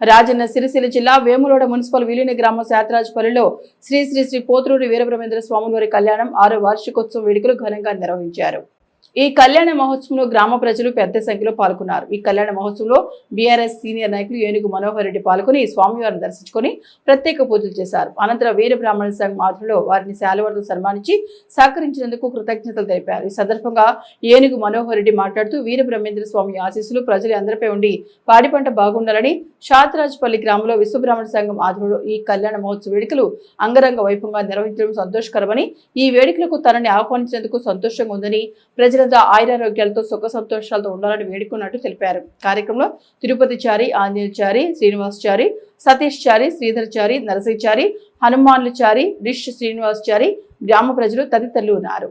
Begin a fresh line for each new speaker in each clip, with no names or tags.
రాజన్న సిరిసిల్ల జిల్లా వేములోడ మున్సిపల్ విలీన గ్రామ శాతరాజపల్లిలో శ్రీ శ్రీ శ్రీ పోతురూరి వీరబ్రహ్మేంద్ర స్వామివారి కళ్యాణం ఆరో వార్షికోత్సవ వేడుకలు ఘనంగా నిర్వహించారు. ఈ కళ్యాణ మహోత్సవంలో గ్రామ ప్రజలు పెద్ద సంఖ్యలో పాల్గొన్నారు. ఈ కళ్యాణ మహోత్సవంలో బీఆర్ఎస్ సీనియర్ నాయకులు ఏనుగు మనోహర్ రెడ్డి పాల్గొని స్వామివారిని దర్శించుకొని ప్రత్యేక పూజలు చేశారు. అనంతరం వీర బ్రాహ్మణ సంఘం ఆధ్వర్యంలో వారిని శాలువలతో సన్మానించి సహకరించినందుకు కృతజ్ఞతలు తెలిపారు. ఈ సందర్భంగా ఏనుగు మనోహర్ రెడ్డి మాట్లాడుతూ వీర బ్రహ్మేంద్ర స్వామి ఆశీస్సులు ప్రజలు అందరిపై ఉండి పాడి పంట బాగుండాలని షాత్రాజ్పల్లి గ్రామంలో విశ్వబ్రాహ్మణ సంఘం ఆధ్వర్యంలో ఈ కళ్యాణ మహోత్సవ వేడుకలు అంగరంగ వైభవంగా నిర్వహించడం సంతోషకరమని ఈ వేడుకలకు తనని ఆహ్వానించేందుకు సంతోషంగా ఉందని ప్రజలంతా ఆయురారోగ్యాలతో సుఖ సంతోషాలతో ఉండాలని వేడుకున్నట్టు తెలిపారు. కార్యక్రమంలో తిరుపతి చారి ఆంజనేయచారి శ్రీనివాస్ చారి సతీష్ చారి శ్రీధర్ చారి నరసింహ చారి హనుమాన్లు చారి డిష్ శ్రీనివాస్ చారి గ్రామ ప్రజలు తదితరులు ఉన్నారు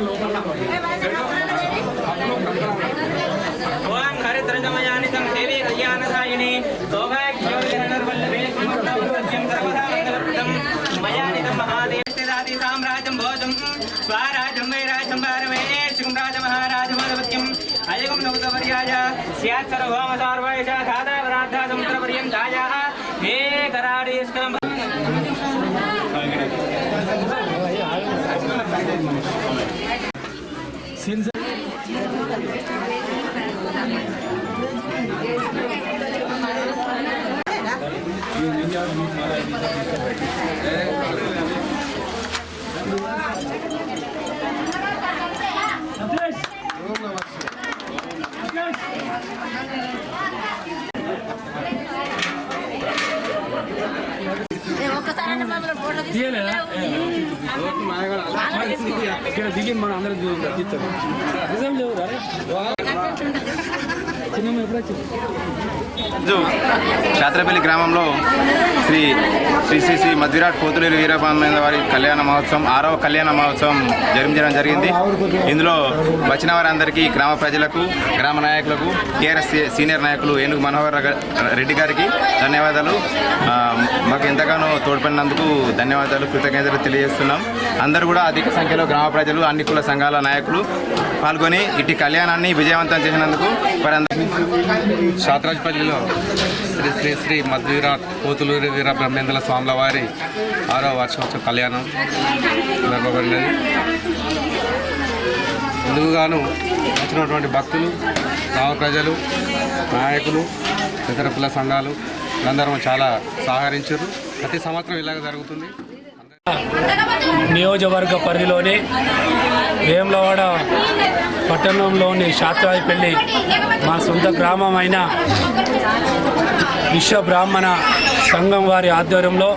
లోపల అందరూ కూడా మనస్ఫూర్తిగా దేవి కళ్యాణదాయిని సౌభాగ్యోజనర్వల్లభే సమస్తౌభ్యం సర్వదా మంగళప్రదం మయానితం మహాదేవదాది సామ్రాజ్యం భోజం స్వరాజ్యం వైరాజ్యం భారవేశం రాజమహారాజమదవత్యం అయగం నవతవర్యాయ స్యాత్ సర్వోమ సార్వైష ధాతావరాధ సముద్రపర్యంతాయ హే
దిగి మనం అందరం నిజం లేవు
శాత్రపల్లి గ్రామంలో శ్రీ శ్రీ శ్రీ శ్రీ మధ్విరాట్ పోతులేరు వీరబ్రహ్మేంద్ర వారి కళ్యాణ మహోత్సవం ఆరవ కళ్యాణ మహోత్సవం జరిపించడం జరిగింది. ఇందులో వచ్చిన వారందరికీ గ్రామ ప్రజలకు గ్రామ నాయకులకు టీఆర్ఎస్ సీనియర్ నాయకులు ఏనుగు మనోహర్ రెడ్డి గారికి ధన్యవాదాలు. మాకు ఎంతగానో తోడ్పడినందుకు ధన్యవాదాలు కృతజ్ఞతలు తెలియజేస్తున్నాం. అందరూ కూడా అధిక సంఖ్యలో గ్రామ ప్రజలు అన్ని కుల సంఘాల నాయకులు పాల్గొని ఇటు కళ్యాణాన్ని విజయవంతం చేసినందుకు వారందరికీ శ్రీ శ్రీ శ్రీ మధ్వీరాట్ పోతులూరి వీర బ్రహ్మేంద్ర స్వాముల వారి ఆరో వార్షికోత్సవ కళ్యాణం జరపబడినది ముందుగాను వచ్చినటువంటి భక్తులు గ్రామ ప్రజలు నాయకులు ఇతర కుల సంఘాలు అందరం చాలా సహకరించారు. ప్రతి సంవత్సరం ఇలాగ జరుగుతుంది.
నియోజకవర్గ పరిధిలోని వేములవాడ పట్టణంలోని శాస్త్రాయిపల్లి మా సొంత గ్రామమైన విశ్వ బ్రాహ్మణ సంఘం వారి ఆధ్వర్యంలో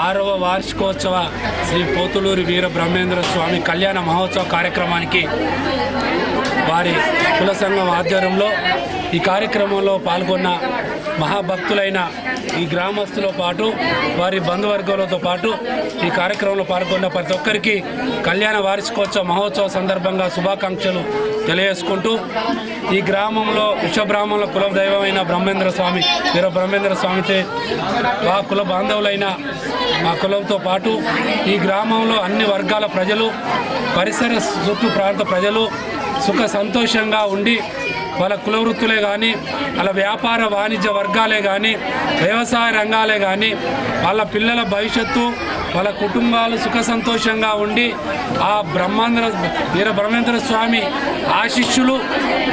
ఆరవ వార్షికోత్సవ శ్రీ పోతులూరి వీర బ్రహ్మేంద్ర స్వామి కళ్యాణ మహోత్సవ కార్యక్రమానికి వారి కుల సంఘం ఆధ్వర్యంలో ఈ కార్యక్రమంలో పాల్గొన్న మహాభక్తులైన ఈ గ్రామస్తులతో పాటు వారి బంధువర్గాలతో పాటు ఈ కార్యక్రమంలో పాల్గొన్న ప్రతి ఒక్కరికి కళ్యాణ వార్షికోత్సవ మహోత్సవ సందర్భంగా శుభాకాంక్షలు తెలియజేసుకుంటూ ఈ గ్రామంలో విశ్వబ్రాహ్మణుల కుల దైవమైన బ్రహ్మేంద్ర స్వామి వీర బ్రహ్మేంద్ర స్వామితే మా కుల బాంధవులైన మా కులంతో పాటు ఈ గ్రామంలో అన్ని వర్గాల ప్రజలు పరిసర చుట్టూ ప్రాంత ప్రజలు సుఖ సంతోషంగా ఉండి వాళ్ళ కులవృత్తులే కానీ వాళ్ళ వ్యాపార వాణిజ్య వర్గాలే కానీ వ్యవసాయ రంగాలే కానీ వాళ్ళ పిల్లల భవిష్యత్తు వాళ్ళ కుటుంబాలు సుఖ సంతోషంగా ఉండి ఆ బ్రహ్మాంధ్ర వీర బ్రహ్మేంద్ర స్వామి ఆశిష్యులు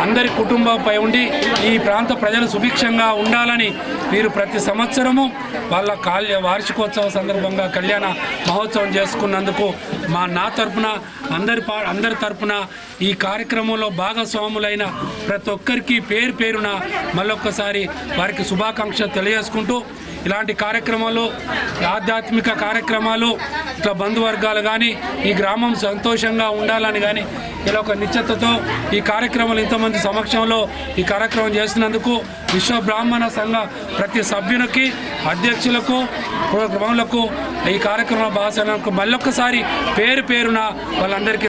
అందరి కుటుంబంపై ఉండి ఈ ప్రాంత ప్రజలు సుభిక్షంగా ఉండాలని వీరు ప్రతి సంవత్సరము వాళ్ళ కాల్య వార్షికోత్సవ సందర్భంగా కళ్యాణ మహోత్సవం చేసుకున్నందుకు మా నా తరపున అందరి పా అందరి తరపున ఈ కార్యక్రమంలో భాగస్వాములైన ప్రతి ఒక్కరికి పేరు పేరున మళ్ళొక్కసారి వారికి శుభాకాంక్షలు తెలియజేసుకుంటూ ఇలాంటి కార్యక్రమాలు ఆధ్యాత్మిక కార్యక్రమాలు ఇట్లా బంధువర్గాలు కానీ ఈ గ్రామం సంతోషంగా ఉండాలని కానీ ఇలా ఒక నిశ్చితతో ఈ కార్యక్రమాలు ఇంతమంది సమక్షంలో ఈ కార్యక్రమం చేస్తున్నందుకు విశ్వ బ్రాహ్మణ సంఘ ప్రతి సభ్యునికి అధ్యక్షులకు గ్రాములకు ఈ కార్యక్రమ భాషలకు మళ్ళొక్కసారి పేరు పేరున వాళ్ళందరికీ